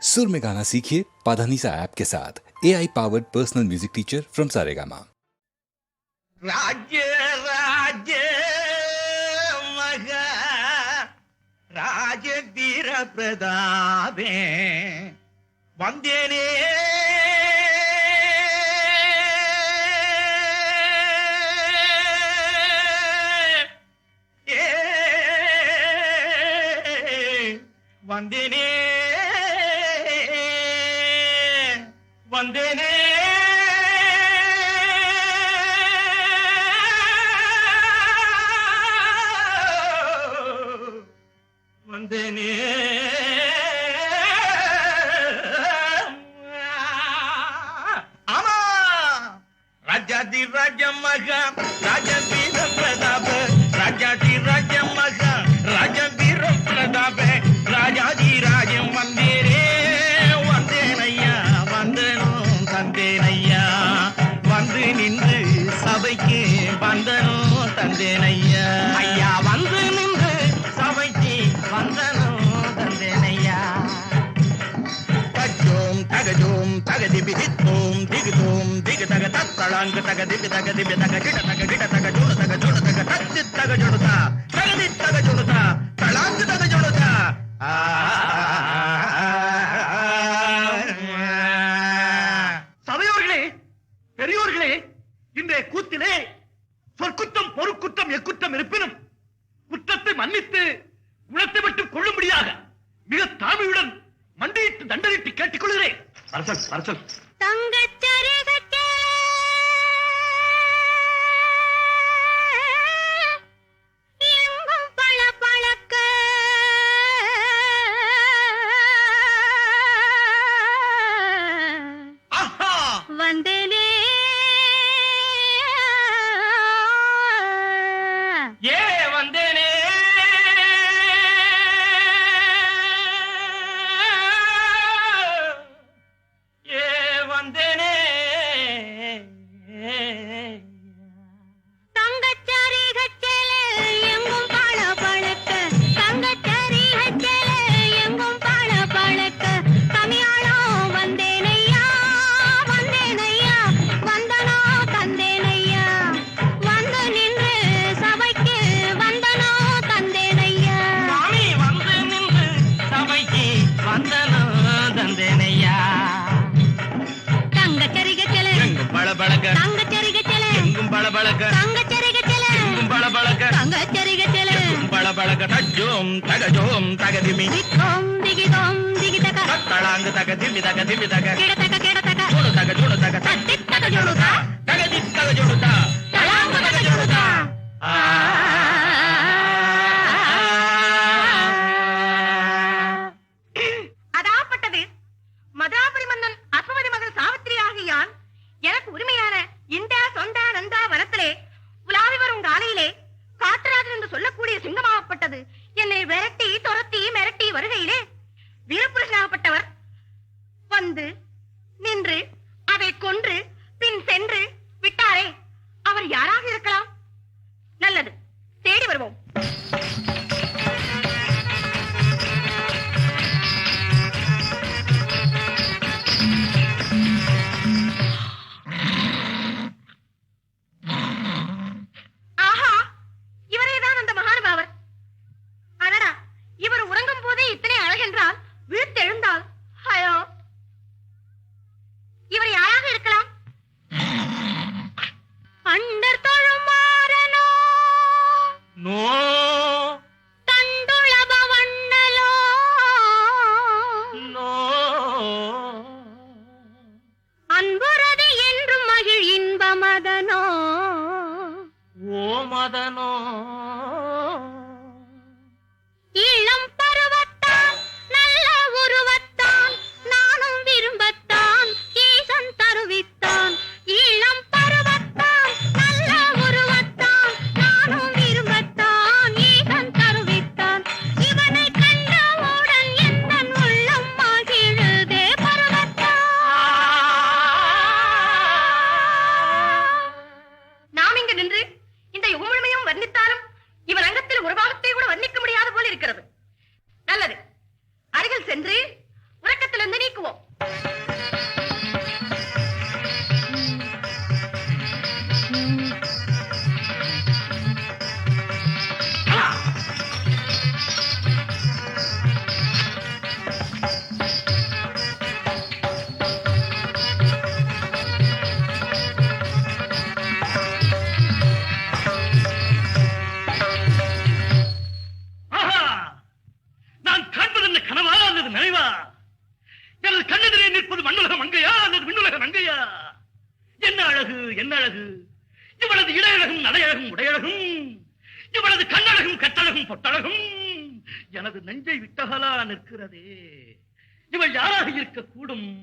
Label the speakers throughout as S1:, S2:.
S1: सुर में गाना सीखिए पाधानीसा ऐप के साथ। A I powered personal music teacher from Saregama
S2: राज्य राज्य मगा राजवीर प्रदावे वंदेने वंदिनी வந்தேனே. வந்தேனே. ஆமா. ராஜாதி ராஜ மகா. தகஜோம் தகதி பிதித்தோம் திகுதோம் திகு தக தத்தளாங்க தக திகு தக திபி தக கிட தக கிட தக ஜோடு தக ஜோடு தக தச்சி தக ஜோடுதா தகதி தக ஜோடுதா தளாங்கு தக ஜோடுதா.
S3: சபையோர்களே பெரியோர்களே இன்றைய கூத்திலே சொற்குத்தம் பொறுக்குத்தம் எக்குத்தம் இருப்பினும் குற்றத்தை மன்னித்து குணத்தை மட்டும் கொள்ளும்படியாக மிக தாழ்மையுடன் மண்டியிட்டு தண்டனிட்டு கேட்டுக்கொள்கிறேன் அரசன் அரசன்
S4: தங்கச்சரிகட்டே பளபளக்க
S2: தஜோம் தகஜோம் தகதிமி
S4: திக்கோம் திகிதோம் திகிதக
S2: தளாங்கு தக திமி தக திமி தக
S4: கிடதக கிடதக
S2: ஜோடு தக ஜோடு தக
S4: தத்தித்தக ஜொடுதா
S2: தகதி தக ஜோடுதா
S4: தளாங்கு என்ன
S3: அழகு என்ன அழகு? இவளது இடையழகும் நடையழகும் உடையழகும். இவளது கண்ணழகும் கட்டழகும் பொட்டழகும். எனது நெஞ்சை விட்டகலா நிற்கிறதே. இவள் யாராக இருக்கக்கூடும்?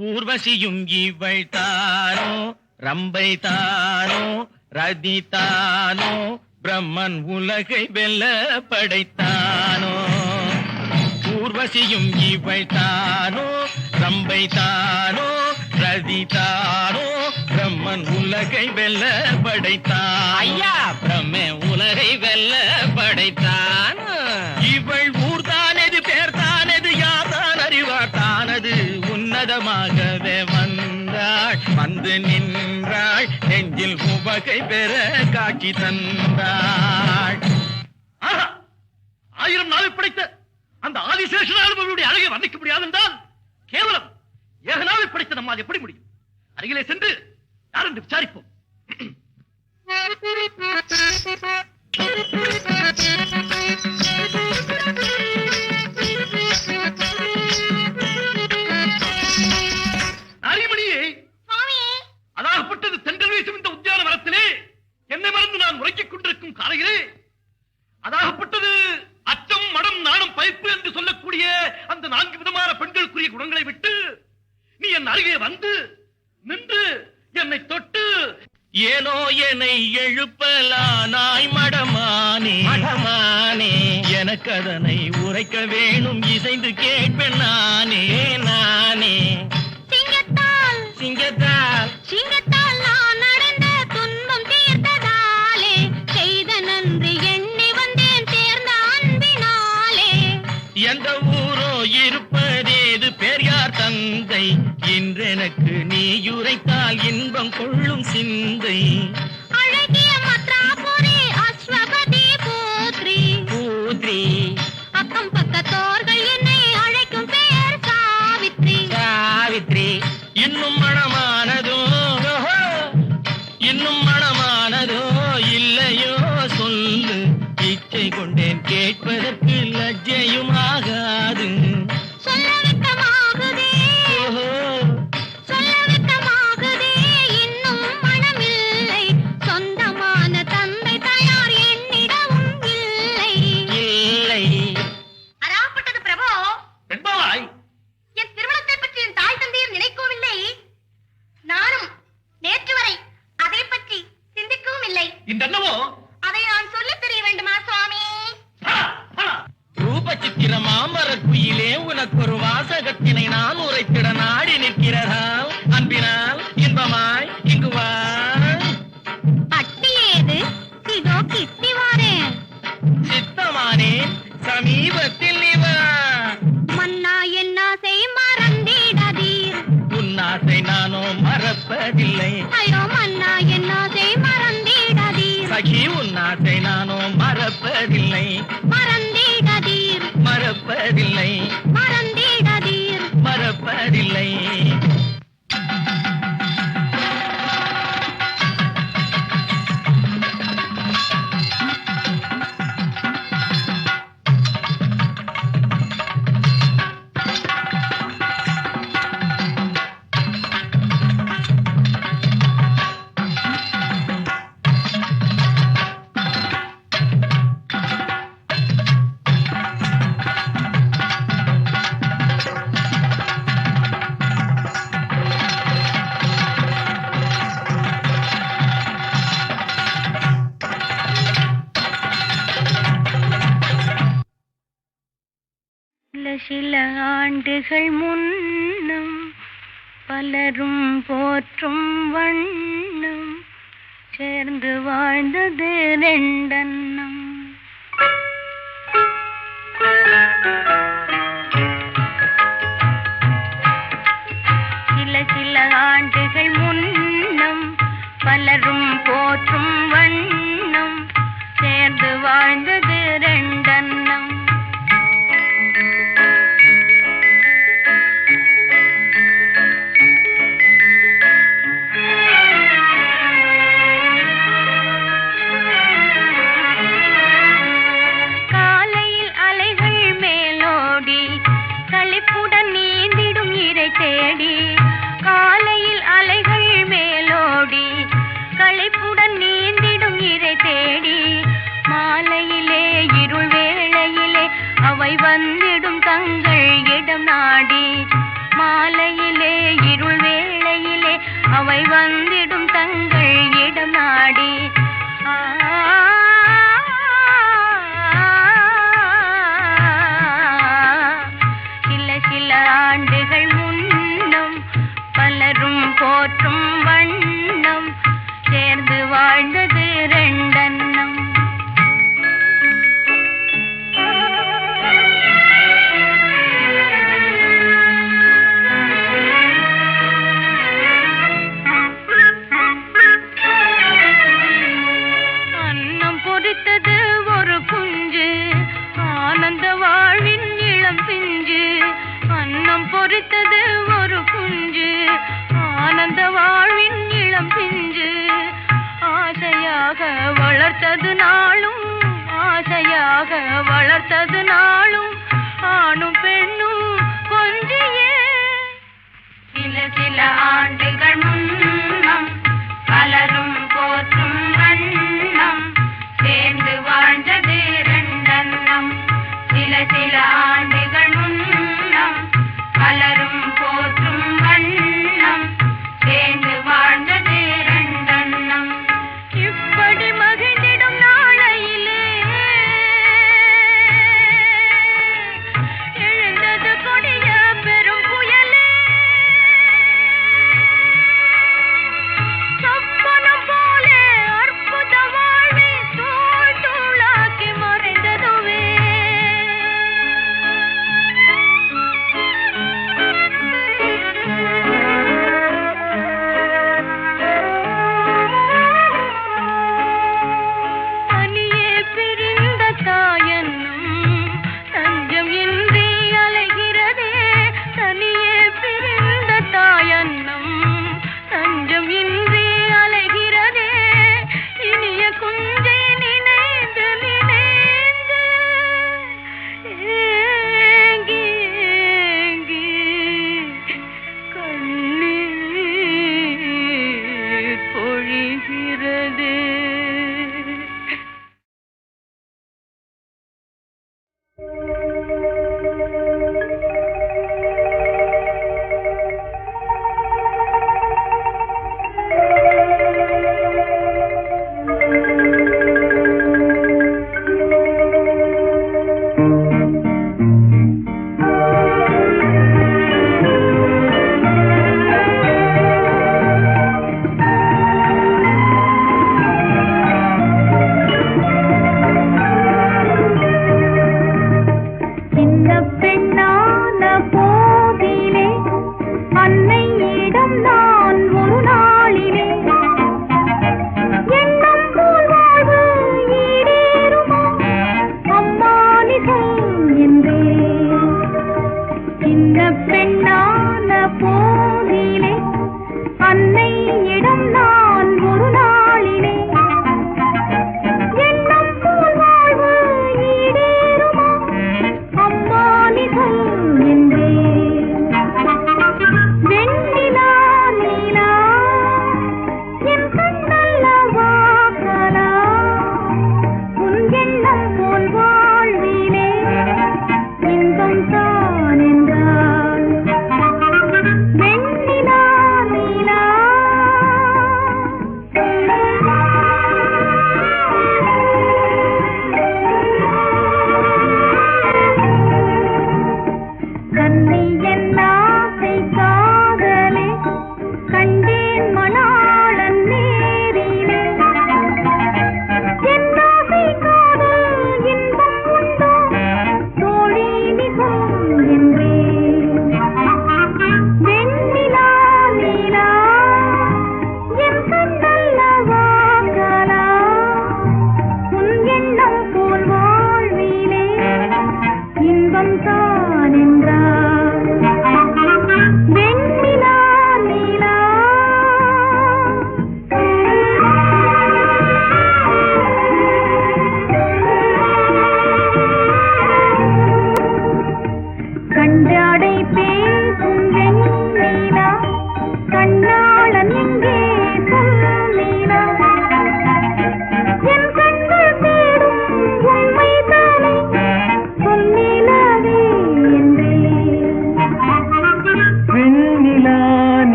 S2: ஊர்வசியும் இவள் தானோ? ரம்பை தானோ? ரதி தானோ? பிரம்மன் உலகை வெல்ல படைத்தானோ? ஊர்வசியும் இவள் தானோ? ரம்பை தானோ? ரதி தானோ பிரம்மன் உலகை வெல்ல படைத்தான். ஐயா! பிரம்ம உலகை வெல்ல படைத்தான். இவள் ஊர்தானது பேர் தானது யார்தான் அறிவார் தானது உன்னதமாகவே வந்தாள் வந்து நின்றாள் நெஞ்சில் உவகை பெற காட்சி தந்தாள்!
S3: ஆயிரம் நாள் படைத்த அந்த ஆதிசேஷனாலுடைய அழகை வர்ணிக்க முடியாது என்றால் கேவலம். ஏகனாவை படைத்த நம்மால் எப்படி முடியும்? அருகிலே சென்று யார் என்று விசாரிப்போம். நாரிமணியே அதாகப்பட்டது தென்றல் வீசும் இந்த உத்தியான மரத்திலே என்னை மறந்து நான் உறங்கிக் கொண்டிருக்கும் காலையிலே. அதாகப்பட்டது அச்சம் மடம் நாணம் பைப்பு என்று சொல்லக்கூடிய அந்த நான்கு விதமான பெண்களுக்குரிய குணங்களை விட்டு நீ என் அருகே வந்து நின்று என்னை தொட்டு.
S2: ஏனோ என்னை எழுப்பலானாய் மடமானே மடமானே. எனக்கு அதனை உரைக்க வேணும் இசைந்து கேட்பேன் நானே நானே.
S4: சிங்கத்தால்
S2: சிங்கத்தால்.
S4: சிங்கத்தால் நான் அடைந்த துன்பம் தீர்த்ததாலே செய்த நன்றி எண்ணி வந்தேன் சேர்ந்த அன்பினாலே.
S2: எந்த ஊரோ இருப்பதேது பெரியார் தந்தை? இன்றெனக்கு நீ உரைத்தால் இன்பம் கொள்ளும் சிந்தை.
S4: அழகிய மத்ராபுரி அஸ்வபதி பூத்ரி.
S2: பூத்ரி.
S4: அக்கம் பக்கத்தோர்கள் என்னை அழைக்கும் பெயர் சாவித்ரி.
S2: சாவித்ரி. இன்னும் மனமானதோ? இன்னும் மனமானதோ? இல்லையோ? சொல்லு. இச்சை கொண்டேன் கேட்பதற்கு லஜ்ஜையும்? சமீபத்தில் வா
S4: மன்னா என்ன செய் மறந்திடதீர்.
S2: உன்னாசை நானோ மறப்பதில்லை.
S4: ஐயோ மன்னா என்ன செய் மறந்திடதீர்.
S2: சகி உன்னாசை நானோ மறப்பதில்லை.
S4: மறந்திடதீர்.
S2: மறப்பதில்லை.
S4: மறந்திடதீர்.
S2: மறப்பதில்லை.
S5: சில ஆண்டுகள் முன்னம் பலரும் போற்றும் வண்ணம் சேர்ந்து வாழ்ந்தது ரெண்டன்னம் சில சில ஆண்டுகள் முன்னம் பலரும் போற்றும் வண்ணம் சேர்ந்து வாழ்ந்தது ரெண்டன்னம்
S6: போற்றும் வண்ணம் சேர்ந்து வாழ்ந்தது ரெண்டு வாழ்வின் இளம் பிஞ்சு ஆசையாக வளர்த்தது நாளும் ஆசையாக வளர்த்தது நாளும் ஆணும் பெண்ணும் கொஞ்சியே. சில சில ஆண்டுகள் பலரும்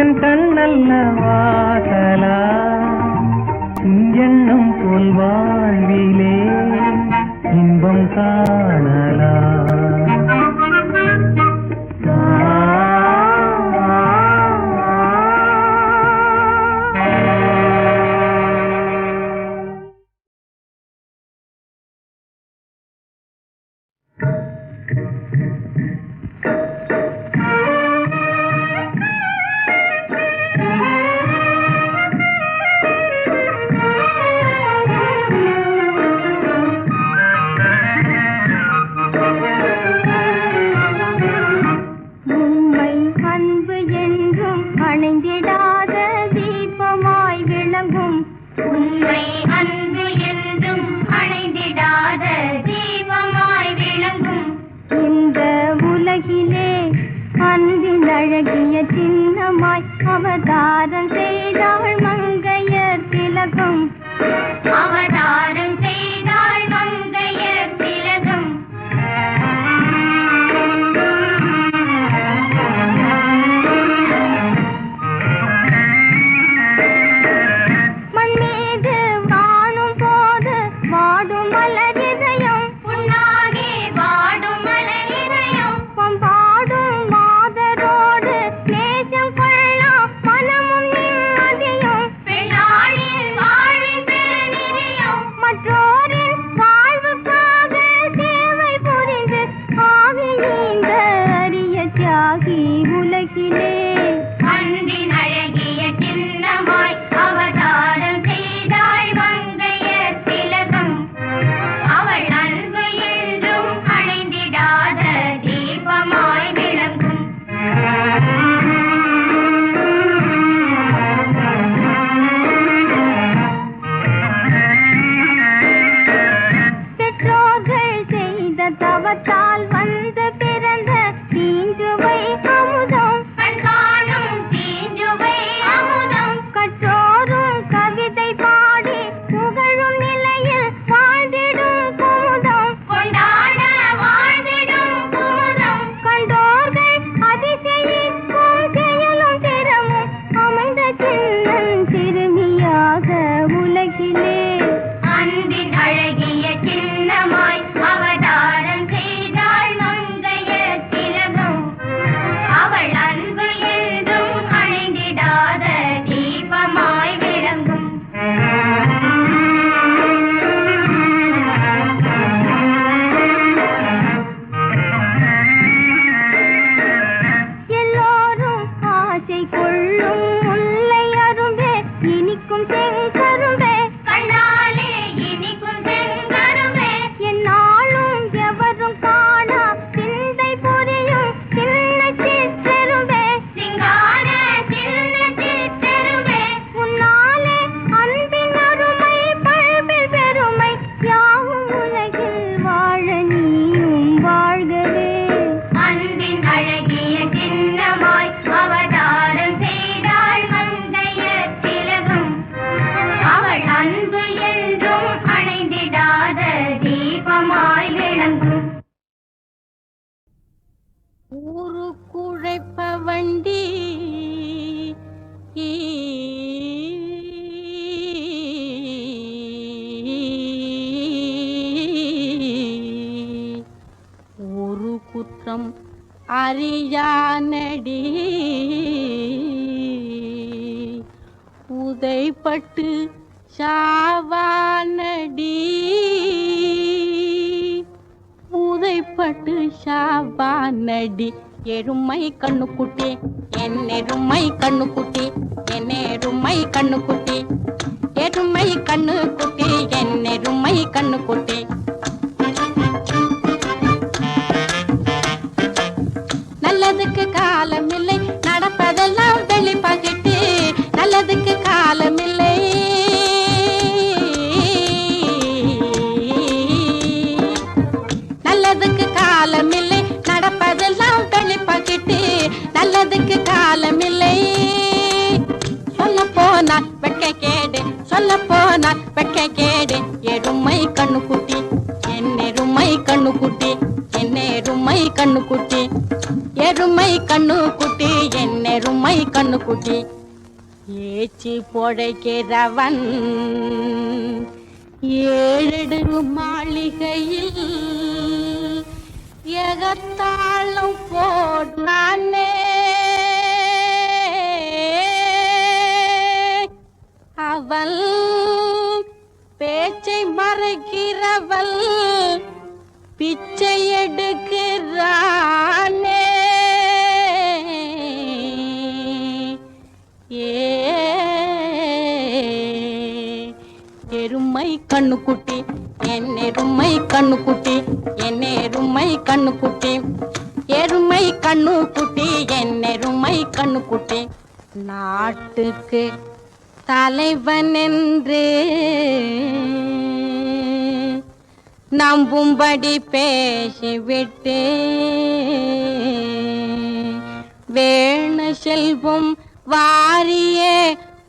S7: என்
S8: கண்ணல்ல வாசலா எண்ணும் போல் வாழ்விலே இன்பம்
S9: கா அறியானடி. உதைப்பட்டு சாவானடி. உதைப்பட்டு சாவானடி. எருமை கண்ணுக்குட்டி என் எருமை கண்ணுக்குட்டி என் எருமை கண்ணுக்குட்டி. எருமை கண்ணுக்குட்டி என் எருமை கண்ணுக்குட்டி. எருமை கண்ணுக்குட்டி.
S5: எருமை கண்ணுக்குட்டி என் எருமை கண்ணுக்குட்டி. ஏச்சி பொழைக்கிறவன் ஏழெடு மாளிகையில் எகத்தாளம் போடுறானே. அவள் பேச்சை மறைக்கிறவள் பிச்சை எடுக்கிறானே ஏ. எருமை கண்ணுக்குட்டி என் எருமை கண்ணுக்குட்டி என் எருமை கண்ணுக்குட்டி. எருமை கண்ணுக்குட்டி என் எருமை கண்ணுக்குட்டி. நாட்டுக்கு தலைவன் என்று நம்பும்படி பேசிவிட்டு வேண செல்வம் வாரியே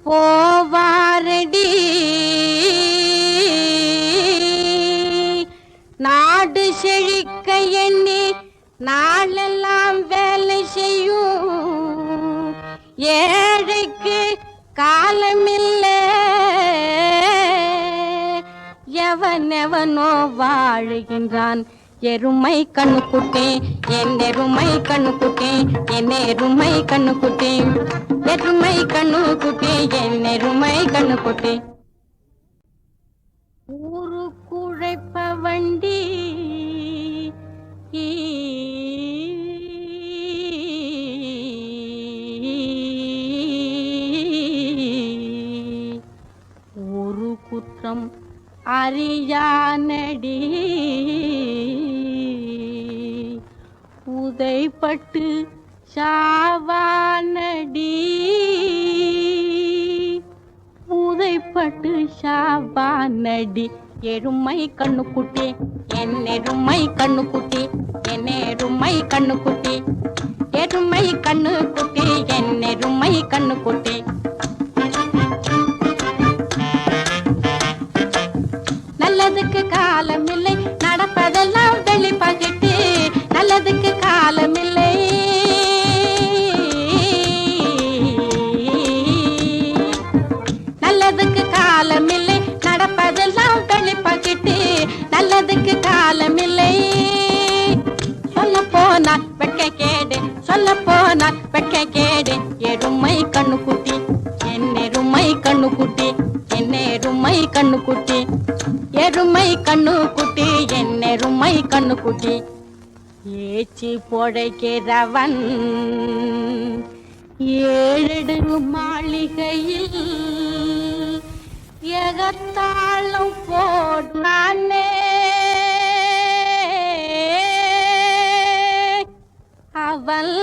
S5: போவாரடி. நாடு செழிக்க எண்ணி நாளெல்லாம் வேலை செய்யும். ஏழைக்கு காலமில்லை. எவனெவனோ வாழுகின்றான். எருமை கண்ணுக்குட்டி என் எருமை கண்ணுக்குட்டி என் எருமை கண்ணுக்குட்டி எருமை கண்ணுக்குட்டி என் எருமை கண்ணுக்குட்டி ஊரு குழைப்ப வண்டி அறியானடி. உதைப்பட்டு சாவானடி. உதைப்பட்டு சாவானடி. எருமை கண்ணுக்குட்டி என் எருமை கண்ணுக்குட்டி என் எருமை கண்ணுக்குட்டி. எருமை கண்ணுக்குட்டி என் எருமை கண்ணுக்குட்டி. நல்லதுக்கு காலமில்லை ஏச்சி பொழைக்கிறவன் ஏழெடு மாளிகையில் எகத்தாளும் போட்டானே அவள்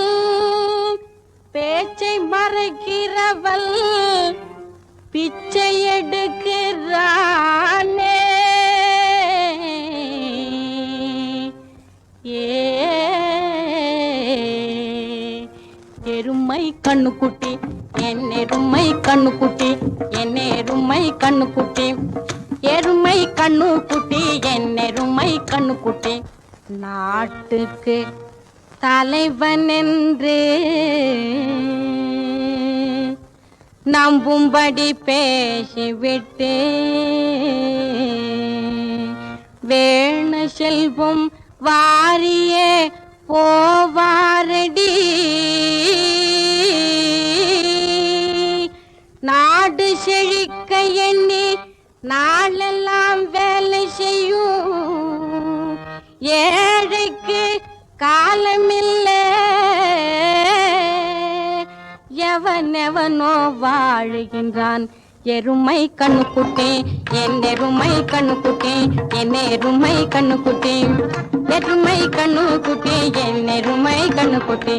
S5: பேச்சை மறைக்கிறவள் பிச்சை எடுக்கிறானே. கண்ணுக்குட்டி என் எருமை கண்ணுக்குட்டி என் எருமை கண்ணுக்குட்டி. எருமை கண்ணுக்குட்டி என் எருமை கண்ணுக்குட்டி. நாட்டுக்கு தலைவன் என்று நம்பும்படி பேசிவிட்டு. வேணு செல்வம் வாரியே போவாரடி. நாடு செழிக்க எண்ணி நாளெல்லாம் வேலை செய்யும். ஏழைக்கு காலமில்லை. எவனெவனோ வாழுகின்றான். எருமை கண்ணுக்குட்டி என் எருமை கண்ணுக்குட்டி என் எருமை கண்ணுக்குட்டி. எருமை கண்ணுக்குட்டி என் எருமை கண்ணுக்குட்டி.